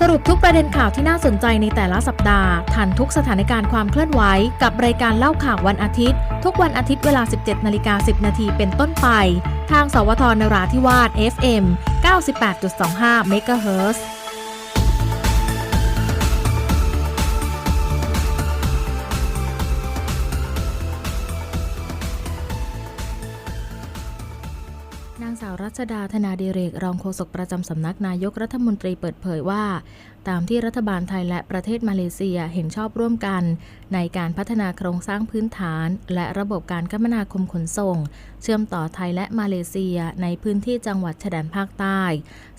สรุปทุกประเด็นข่าวที่น่าสนใจในแต่ละสัปดาห์ทันทุกสถานการณ์ความเคลื่อนไหว กับรายการเล่าข่าววันอาทิตย์ ทุกวันอาทิตย์เวลา 17นาฬิกา10 นาทีเป็นต้นไป ทางสวทนราธิวาส FM 98.25 MHz สาวรัชดาธนาดิเรก รองโฆษกประจำสำนักนายกรัฐมนตรีเปิดเผยว่าตามที่รัฐบาลไทยและประเทศมาเลเซียเห็นชอบร่วมกัน ในการพัฒนาโครงสร้างพื้นฐาน และระบบการคมนาคมขนส่ง เชื่อมต่อไทยและมาเลเซียในพื้นที่จังหวัดชายแดนภาคใต้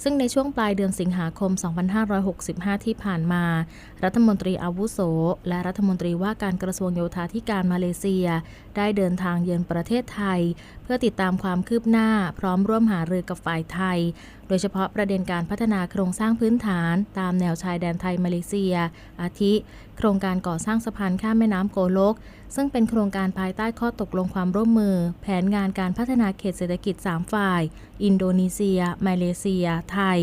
ซึ่งในช่วงปลายเดือนสิงหาคม 2565 ที่ผ่านมา รัฐมนตรีอาวุโส และรัฐมนตรีว่าการกระทรวงโยธาธิการมาเลเซีย ได้เดินทางเยือนประเทศไทย เพื่อติดตามความคืบหน้า พร้อมร่วมหารือกับฝ่ายไทย โดยเฉพาะประเด็นการพัฒนาโครงสร้างพื้นฐานตามแนวชายแดนไทยมาเลเซีย อาทิ โครงการก่อสร้างสะพานข้ามแม่น้ำโกลก ซึ่งเป็นโครงการภายใต้ข้อตกลงความร่วมมือ แผนงานการพัฒนาเขตเศรษฐกิจ 3 ฝ่าย อินโดนีเซีย มาเลเซีย ไทย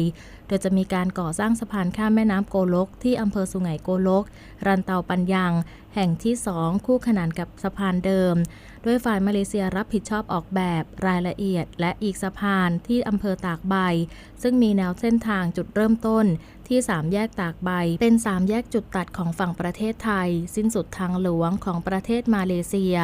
โดยจะมีการก่อสร้างสะพานข้ามแม่น้ำโกลก ที่อำเภอสุไหงโกลก รันเตาปัญญัง แห่งที่ 2 คู่ขนานกับสะพานเดิม โดยฝ่ายมาเลเซียรับผิดชอบออกแบบรายละเอียด และอีกสะพานที่อำเภอตากใบ ซึ่งมีแนวเส้นทางจุดเริ่มต้นที่ 3 แยกตากใบ เป็น 3 แยกจุดตัดของฝั่งประเทศไทย สิ้นสุดทางหลวงของประเทศมาเลเซีย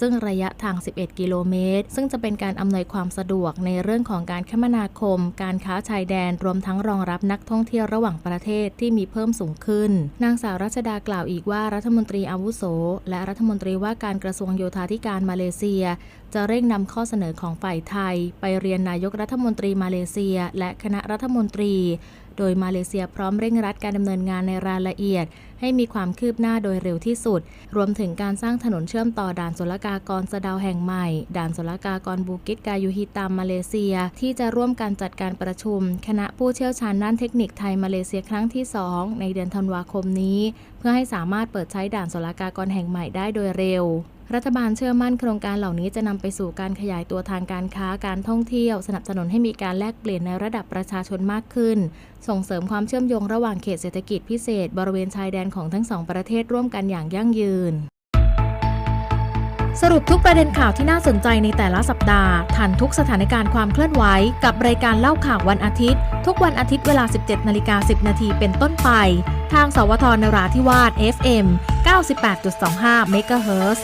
ซึ่งระยะทาง 11 กิโลเมตร ซึ่งจะเป็นการอำนวยความสะดวกในเรื่องของการคมนาคม การค้าชายแดนรวมทั้งรองรับนักท่องเที่ยวระหว่างประเทศที่มีเพิ่มสูงขึ้น นางสาวรัชดากล่าวอีกว่ารัฐมนตรีอาวุโส และรัฐมนตรีว่าการกระทรวงโยธาธิการมาเลเซีย จะเร่งนำข้อเสนอของฝ่ายไทย ไปเรียนนายกรัฐมนตรีมาเลเซีย และคณะรัฐมนตรี โดยมาเลเซียพร้อมเร่งรัดการดำเนินงานในรายละเอียด ให้มีความคืบหน้าโดยเร็วที่สุด รวมถึงการสร้างถนนเชื่อมต่อด่านศุลกากรสะดาวแห่งใหม่ ด่านศุลกากรบูกิตกายุฮิตามมาเลเซีย ที่จะร่วมการจัดการประชุม คณะผู้เชี่ยวชาญด้านเทคนิคไทยมาเลเซียครั้งที่ 2 ในเดือนธันวาคมนี้ เพื่อให้สามารถเปิดใช้ด่านศุลกากรแห่งใหม่ได้โดยเร็ว รัฐบาลเชื่อมั่นโครงการเหล่านี้จะนำไปสู่การขยายตัวทางการค้าการท่องเที่ยว สนับสนุนให้มีการแลกเปลี่ยนในระดับประชาชนมากขึ้น ส่งเสริมความเชื่อมโยงระหว่างเขตเศรษฐกิจพิเศษ บริเวณชายแดนของทั้งสองประเทศร่วมกันอย่างยั่งยืน สรุปทุกประเด็นข่าวที่น่าสนใจในแต่ละสัปดาห์ทันทุกสถานการณ์ความเคลื่อนไหวกับรายการเล่าข่าววันอาทิตย์ ทุกวันอาทิตย์เวลา 17นาฬิกา10 นาทีเป็นต้นไป ทางสวทนราธิวาส FM 98.25 MHz